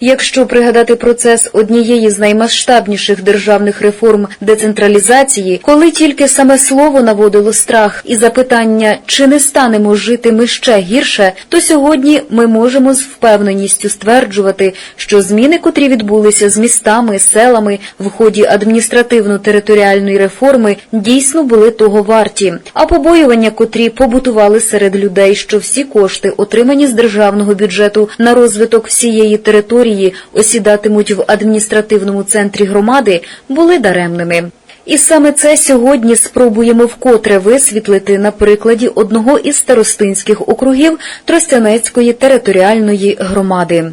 Якщо пригадати процес однієї з наймасштабніших державних реформ децентралізації, коли тільки саме слово наводило страх і запитання, чи не станемо жити ми ще гірше, то сьогодні ми можемо з впевненістю стверджувати, що зміни, котрі відбулися з містами, селами в ході адміністративно-територіальної реформи, дійсно були того варті. А побоювання, котрі побутували серед людей, що всі кошти, отримані з державного бюджету на розвиток всієї території, осідатимуть в адміністративному центрі громади, були даремними. І саме це сьогодні спробуємо вкотре висвітлити на прикладі одного із старостинських округів Тростянецької територіальної громади.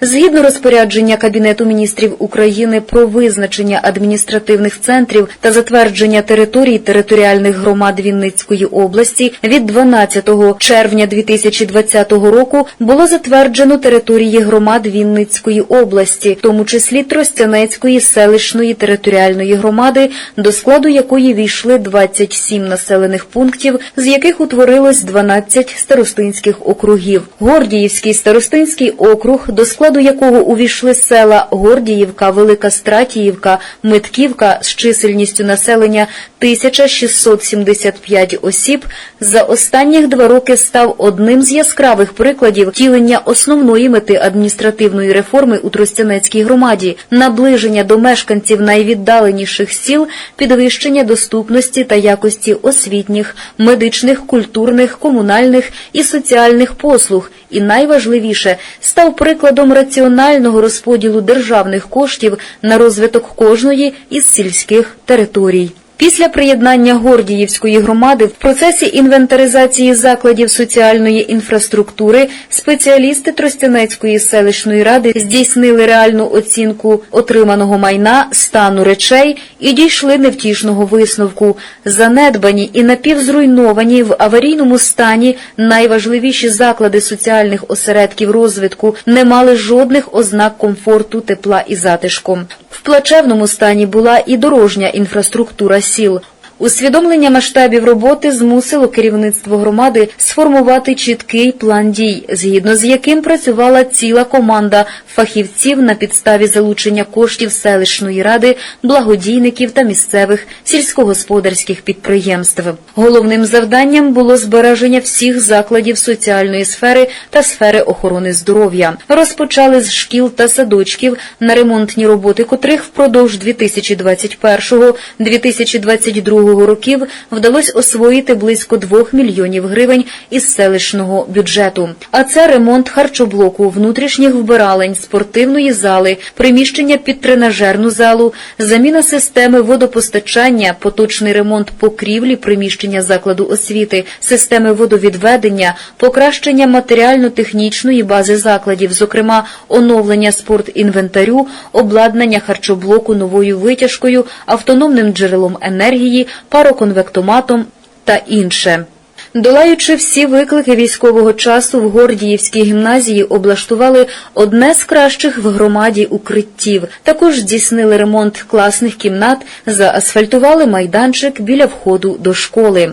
Згідно розпорядження Кабінету міністрів України про визначення адміністративних центрів та затвердження територій територіальних громад Вінницької області від 12 червня 2020 року було затверджено території громад Вінницької області, в тому числі Тростянецької селищної територіальної громади, до складу якої війшли 27 населених пунктів, з яких утворилось 12 старостинських округів. Гордіївський старостинський округ, до складу якого увійшли села Гордіївка, Велика Стратіївка, Митківка з чисельністю населення 1675 осіб, за останніх два роки став одним з яскравих прикладів втілення основної мети адміністративної реформи у Тростянецькій громаді, наближення до мешканців найвіддаленіших сіл, підвищення доступності та якості освітніх, медичних, культурних, комунальних і соціальних послуг, і найважливіше став прикладом раціонального розподілу державних коштів на розвиток кожної із сільських територій. Після приєднання Гордіївської громади в процесі інвентаризації закладів соціальної інфраструктури спеціалісти Тростянецької селищної ради здійснили реальну оцінку отриманого майна, стану речей і дійшли невтішного висновку. Занедбані і напівзруйновані в аварійному стані найважливіші заклади соціальних осередків розвитку не мали жодних ознак комфорту, тепла і затишку. В плачевному стані була і дорожня інфраструктура сіл. Усвідомлення масштабів роботи змусило керівництво громади сформувати чіткий план дій, згідно з яким працювала ціла команда фахівців на підставі залучення коштів селищної ради, благодійників та місцевих сільськогосподарських підприємств. Головним завданням було збереження всіх закладів соціальної сфери та сфери охорони здоров'я. Розпочали з шкіл та садочків на ремонтні роботи, котрих впродовж 2021-2022 років вдалося освоїти близько 2 мільйонів гривень із селищного бюджету. А це ремонт харчоблоку, внутрішніх вбиралень, спортивної зали, приміщення під тренажерну залу, заміна системи водопостачання, поточний ремонт покрівлі приміщення закладу освіти, системи водовідведення, покращення матеріально-технічної бази закладів, зокрема оновлення спортінвентарю, обладнання харчоблоку новою витяжкою, автономним джерелом енергії, пароконвектоматом та інше. Долаючи всі виклики військового часу, в Гордіївській гімназії облаштували одне з кращих в громаді укриттів. Також здійснили ремонт класних кімнат, заасфальтували майданчик біля входу до школи.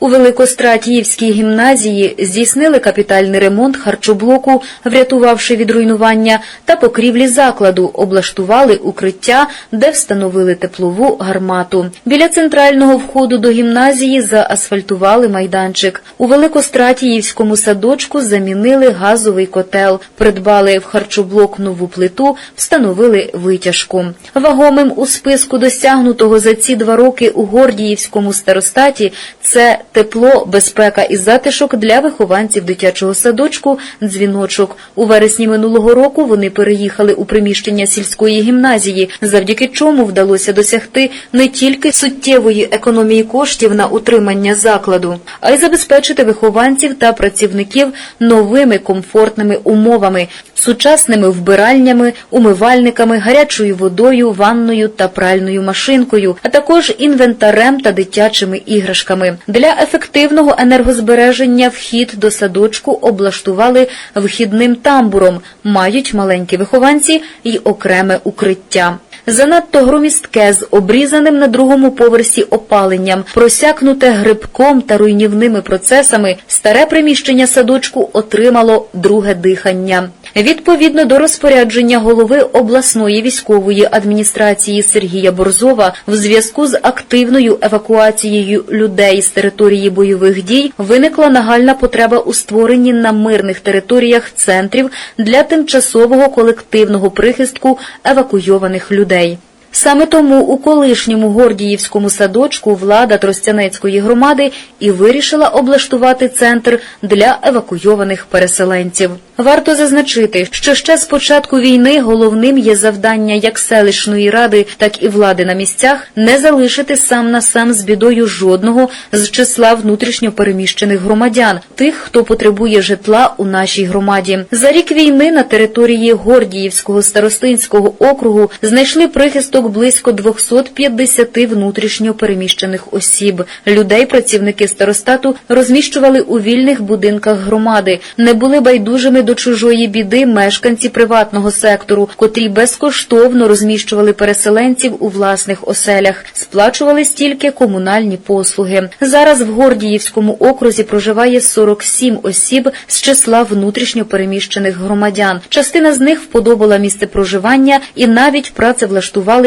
У Великостратіївській гімназії здійснили капітальний ремонт харчоблоку, врятувавши від руйнування, та покрівлі закладу, облаштували укриття, де встановили теплову гармату. Біля центрального входу до гімназії заасфальтували майданчик. У Великостратіївському садочку замінили газовий котел, придбали в харчоблок нову плиту, встановили витяжку. Вагомим у списку досягнутого за ці два роки у Гордіївському старостаті це тепло, безпека і затишок для вихованців дитячого садочку «Дзвіночок». У вересні минулого року вони переїхали у приміщення сільської гімназії, завдяки чому вдалося досягти не тільки суттєвої економії коштів на утримання закладу, а й забезпечити вихованців та працівників новими комфортними умовами, сучасними вбиральнями, умивальниками, гарячою водою, ванною та пральною машинкою, а також інвентарем та дитячими іграшками. Для ефективного енергозбереження вхід до садочку облаштували вхідним тамбуром, мають маленькі вихованці й окреме укриття. Занадто громістке з обрізаним на другому поверсі опаленням, просякнуте грибком та руйнівними процесами, старе приміщення садочку отримало друге дихання. Відповідно до розпорядження голови обласної військової адміністрації Сергія Борзова, в зв'язку з активною евакуацією людей з території бойових дій виникла нагальна потреба у створенні на мирних територіях центрів для тимчасового колективного прихистку евакуйованих людей. Саме тому у колишньому Гордіївському садочку влада Тростянецької громади і вирішила облаштувати центр для евакуйованих переселенців. Варто зазначити, що ще з початку війни головним є завдання як селищної ради, так і влади на місцях не залишити сам на сам з бідою жодного з числа внутрішньо переміщених громадян, тих, хто потребує житла у нашій громаді. За рік війни на території Гордіївського старостинського округу знайшли прихисток близько 250 внутрішньо переміщених осіб. Людей працівники старостату розміщували у вільних будинках громади, не були байдужими до чужої біди мешканці приватного сектору, котрі безкоштовно розміщували переселенців у власних оселях, сплачували стільки комунальні послуги. Зараз в Гордіївському окрузі проживає 47 осіб з числа внутрішньо переміщених громадян. Частина з них вподобала місце проживання і навіть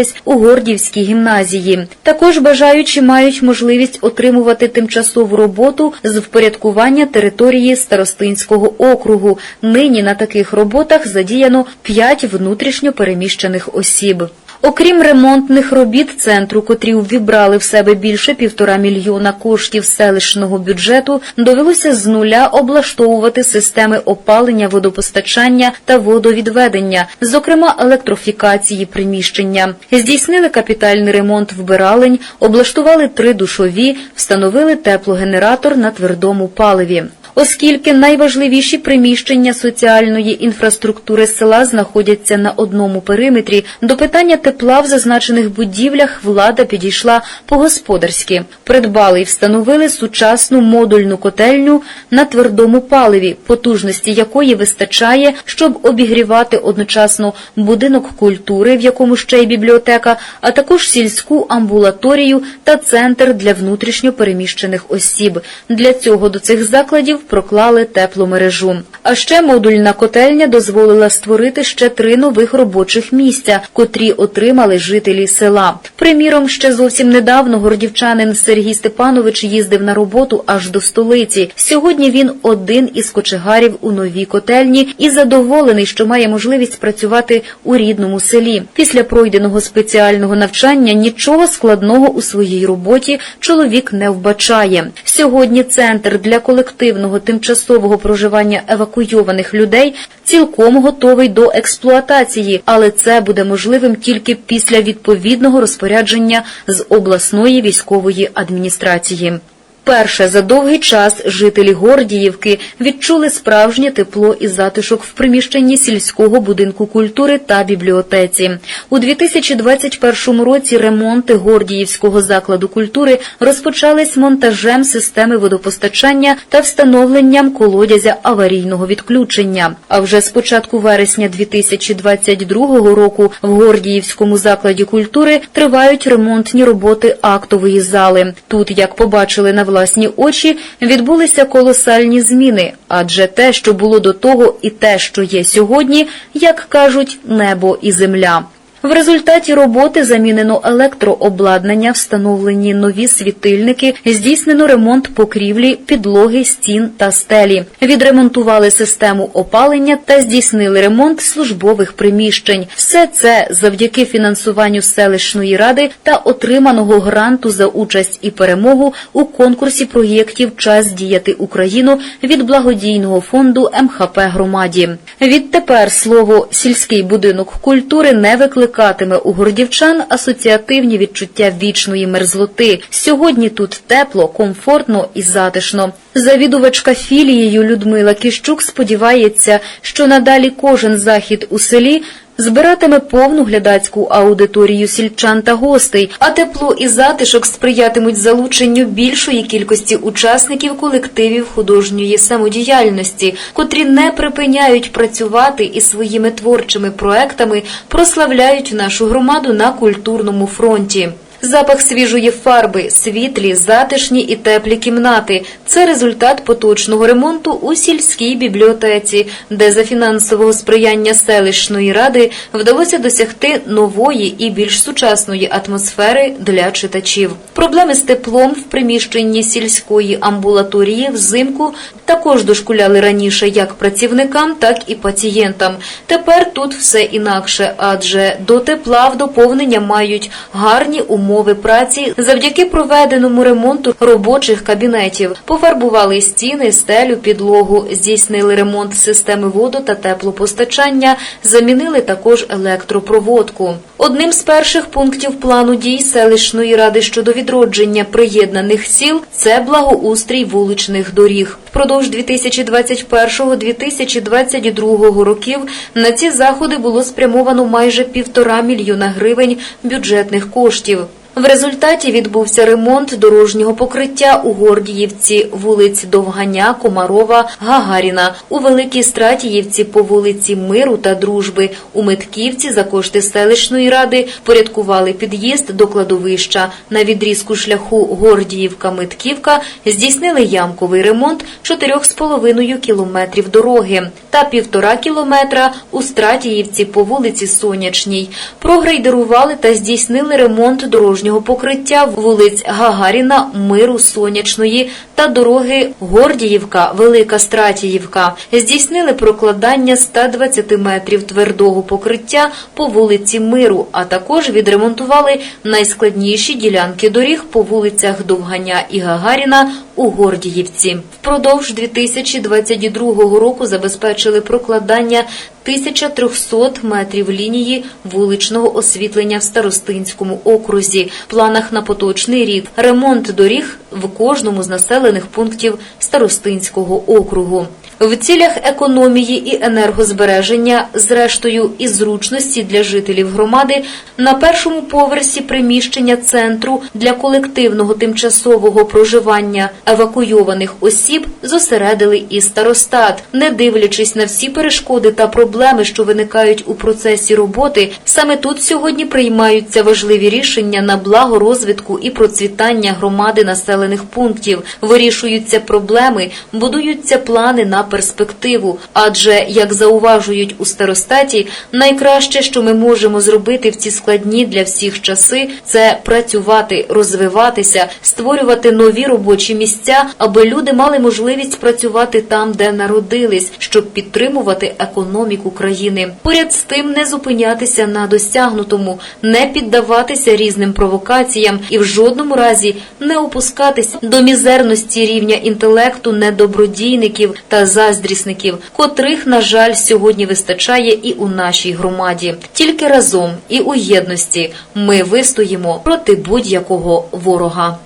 працевлаштувались у гордівській гімназії. Також бажаючі мають можливість отримувати тимчасову роботу з впорядкування території Старостинського округу. Нині на таких роботах задіяно 5 внутрішньо переміщених осіб. Окрім ремонтних робіт центру, котрі увібрали в себе більше півтора мільйона коштів селищного бюджету, довелося з нуля облаштовувати системи опалення, водопостачання та водовідведення, зокрема електрофікації приміщення. Здійснили капітальний ремонт вбиралень, облаштували три душові, встановили теплогенератор на твердому паливі. Оскільки найважливіші приміщення соціальної інфраструктури села знаходяться на одному периметрі, до питання тепла в зазначених будівлях влада підійшла по-господарськи. Придбали і встановили сучасну модульну котельню на твердому паливі, потужності якої вистачає, щоб обігрівати одночасно будинок культури, в якому ще й бібліотека, а також сільську амбулаторію та центр для внутрішньо переміщених осіб. Для цього до цих закладів проклали теплу мережу. А ще модульна котельня дозволила створити ще три нових робочих місця, котрі отримали жителі села. Приміром, ще зовсім недавно гордівчанин Сергій Степанович їздив на роботу аж до столиці. Сьогодні він один із кочегарів у новій котельні і задоволений, що має можливість працювати у рідному селі. Після пройденого спеціального навчання нічого складного у своїй роботі чоловік не вбачає. Сьогодні центр для колективного тимчасового проживання евакуйованих людей цілком готовий до експлуатації, але це буде можливим тільки після відповідного розпорядження з обласної військової адміністрації. Перше за довгий час жителі Гордіївки відчули справжнє тепло і затишок в приміщенні сільського будинку культури та бібліотеці. У 2021 році ремонти Гордіївського закладу культури розпочались монтажем системи водопостачання та встановленням колодязя аварійного відключення. А вже з початку вересня 2022 року в Гордіївському закладі культури тривають ремонтні роботи актової зали. Тут, як побачили на власні очі, відбулися колосальні зміни, адже те, що було до того, і те, що є сьогодні, як кажуть, небо і земля. В результаті роботи замінено електрообладнання, встановлені нові світильники, здійснено ремонт покрівлі, підлоги, стін та стелі. Відремонтували систему опалення та здійснили ремонт службових приміщень. Все це завдяки фінансуванню селищної ради та отриманого гранту за участь і перемогу у конкурсі проєктів Час діяти Україну від благодійного фонду МХП громаді. Відтепер слово сільський будинок культури не викликає викликатиме у гордівчан асоціативні відчуття вічної мерзлоти. Сьогодні тут тепло, комфортно і затишно. Завідувачка філією Людмила Кіщук сподівається, що надалі кожен захід у селі збиратиме повну глядацьку аудиторію сільчан та гостей, а тепло і затишок сприятимуть залученню більшої кількості учасників колективів художньої самодіяльності, котрі не припиняють працювати і своїми творчими проектами прославляють нашу громаду на культурному фронті. Запах свіжої фарби, світлі, затишні і теплі кімнати Це результат поточного ремонту у сільській бібліотеці, де за фінансового сприяння селищної ради вдалося досягти нової і більш сучасної атмосфери для читачів. Проблеми з теплом в приміщенні сільської амбулаторії взимку також дошкуляли раніше як працівникам, так і пацієнтам. Тепер тут все інакше, адже до тепла в доповнення мають гарні умови праці завдяки проведеному ремонту робочих кабінетів. Пофарбували стіни, стелю, підлогу, здійснили ремонт системи воду та теплопостачання, замінили також електропроводку. Одним з перших пунктів плану дій селищної ради щодо відродження приєднаних сіл це благоустрій вуличних доріг. Впродовж 2021-2022 років на ці заходи було спрямовано майже півтора мільйона гривень бюджетних коштів. В результаті відбувся ремонт дорожнього покриття у Гордіївці, вулиць Довганя, Комарова, Гагаріна, у Великій Стратіївці по вулиці Миру та Дружби, у Метківці за кошти селищної ради порядкували під'їзд до кладовища. На відрізку шляху Гордіївка-Метківка здійснили ямковий ремонт 4,5 кілометрів дороги та півтора кілометра у Стратіївці по вулиці Сонячній. Прогрейдерували та здійснили ремонт дорожнього покриття вулиць Гагаріна, Миру, Сонячної та дороги Гордіївка, Велика Стратіївка. Здійснили прокладання 120 метрів твердого покриття по вулиці Миру, а також відремонтували найскладніші ділянки доріг по вулицях Довганя і Гагаріна у Гордіївці. Впродовж 2022 року забезпечили прокладання 1300 метрів лінії вуличного освітлення в Старостинському окрузі. В планах на поточний рік ремонт доріг в кожному з населених пунктів Старостинського округу. В цілях економії і енергозбереження, зрештою і зручності для жителів громади, на першому поверсі приміщення центру для колективного тимчасового проживання евакуйованих осіб зосередили і старостат, не дивлячись на всі перешкоди та проблеми, що виникають у процесі роботи. Саме тут сьогодні приймаються важливі рішення на благо розвитку і процвітання громади населених пунктів. Вирішуються проблеми, будуються плани на перспективу. Адже, як зауважують у старостаті, найкраще, що ми можемо зробити в ці складні для всіх часи, це працювати, розвиватися, створювати нові робочі місця, аби люди мали можливість працювати там, де народились, щоб підтримувати економіку країни. Поряд з тим не зупинятися на досягнутому, не піддаватися різним провокаціям і в жодному разі не опускатися до мізерності рівня інтелекту недобродійників та заздрісників, котрих, на жаль, сьогодні вистачає і у нашій громаді. Тільки разом і у єдності ми вистоїмо проти будь-якого ворога.